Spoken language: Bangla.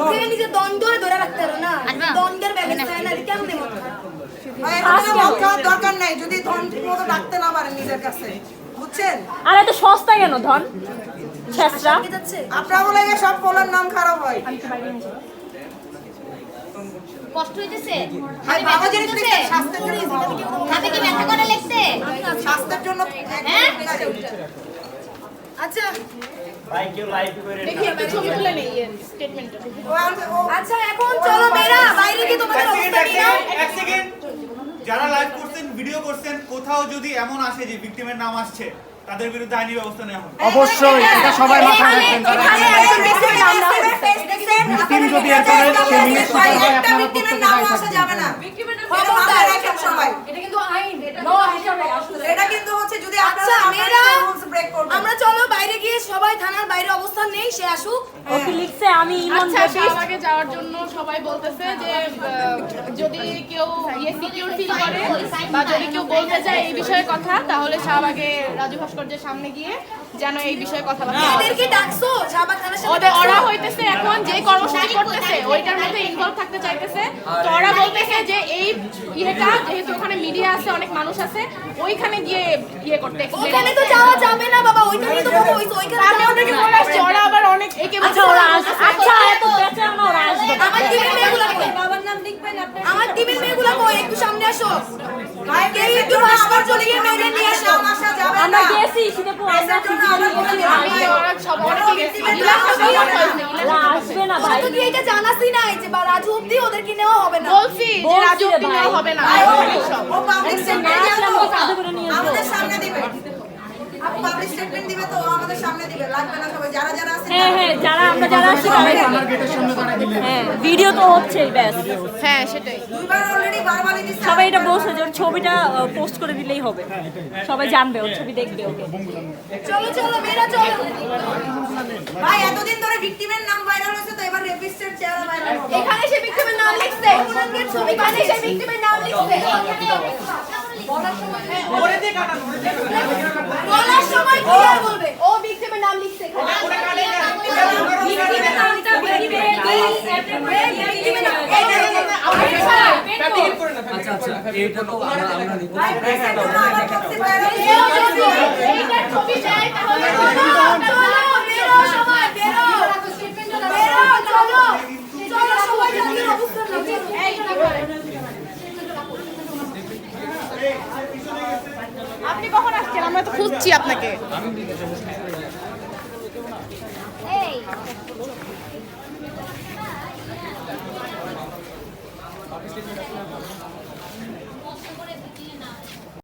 মদ নিজে দ্বন্দ্ব ধরে রাখতে পারো না দ্বন্দ্বের হয় না কেমন মদ খায়? ভাই, এর মধ্যে মদ খাওয়ার দরকার নাই যদি ধন ঠিক মতো রাখতে না পারেন নিজের কাছে বুঝছেন আর এত সস্তা কেন ধন ছেসরা কি আপনার বলে সব পোলার নাম খারাপ হয় কষ্ট হইতেছে স্বাস্থ্যের জন্য হাতে কি ব্যথা করে লিখতে স্বাস্থ্যের জন্য হ্যাঁ? আচ্ছা। ও আমাকে- ও আচ্ছা এখন চলো মেয়েরা বাইরে গিয়ে তোমাদের অবস্থা এক সেকেন্ড, যারা লাইভ করছেন ভিডিও করছেন কোথাও যদি এমন আসে যে ভিকটিমের নাম আসছে তাদের বিরুদ্ধে আইনি ব্যবস্থা নেওয়া হবে। অবশ্যই এটা সবাই মাথায় রাখবেন নাম হয়। Victim যদি এর পরে সে মিনিট ভাই, করতে হয়, একটা আপনারা victim এর নাম আসা যাবে না। এটা মাথায় সবাই। এটা কিন্তু হচ্ছে যদি আচ্ছা আপনারা মেয়েরা রুলস ব্রেক করবেন আমরা চলো বাইরে গিয়ে সবাই থানার বাইরে অবস্থান নেই সে আসুক। ও কি লিখছে আমি ইমন আচ্ছা শাহবাগে যাওয়ার জন্য সবাই বলতেছে যে যদি কেউ ইয়ে সিকিউর ফিল করে বা যদি কেউ বলতে চায় এই বিষয়ে কথা তাহলে শাহবাগে রাজু ভাস্কর্যের সামনে গিয়ে যেন এই বিষয়ে কথাবার্তা বলে। এদেরকে ডাকছো? শাহবাগ থানার সাথে ওদের ওরা হইতেছে এখন যে কর্মসূচি করতেছে ওইটার মধ্যে ইনভলভ থাকতে চাইতেছে। তো ওরা বলতেছে যে এই ইয়েটা যেহেতু ওখানে মিডিয়া আছে অনেক মানুষ আছে ওইখানে গিয়ে ইয়ে করতে। ওখানে তো যাওয়া যাবে না বাবা ওইখানে তো বাবা ওইখানে যাবে বলে না। আসছি? ওরা আবার অনেক একে আচ্ছা ওরা আস- আচ্ছা এত বেচা না ওরা আসবে। আমার টিমের মেয়েগুলো কই বাবার নাম লিখবেন আপনি? আমার টিমের মেয়েগুলো কই? একটু সামনে আসো। ভাই, কেউ একটু আমার চলে গিয়ে মেয়েদের নিয়ে আসো। আসা। যাবে আমরা না। গেছি। সিনেপু আমরা জন্য আমার আমি ওরা সব অনেকে ওরা আসবে না ভাই। তো কি এটা জানাসই নাই যে বা রাজু অব্দি ওদেরকে নেওয়া হবে না? বলছি যে রাজু ভাই। নেওয়া হবে না। ও- না পাবলিক স্টেটমেন্ট দিবে আমাদের সামনে দিবে। ভিডিও তো হচ্ছেই ব্যাস। হ্যাঁ সেটাই। দুইবার অলরেডি বারবারই সবাই এটা যে ওর ছবিটা পোস্ট করে দিলেই হবে। সবাই জানবে ওর ছবি দেখবে ওকে। চলো চলো মেয়েরা চলো। ভাই এতদিন ধরে ভিকটিমের নাম ভাইরাল হয়েছে তো এবার রেপিস্টের চেহারা ভাইরাল এখানে সে ভিক্টিমের নাম লিখছে। এখানে সে ভিক্টিমের নাম লিখছে। বলার সময় কি আর বলবে? ও ভিক্টিমের নাম লিখছে আচ্ছা আচ্ছা। এইটা তো আমরা আমরা নিব দেশের জন্য আমার পক্ষে ভাইরাল এইটার ছবি চাই তাহলে চলো বেরো সবাই বেরো বেরো চলো চলো সবাই জাতীয় অবস্থান নাও আপনি কখন আসছেন আমরা তো খুঁজছি আপনাকে। এই।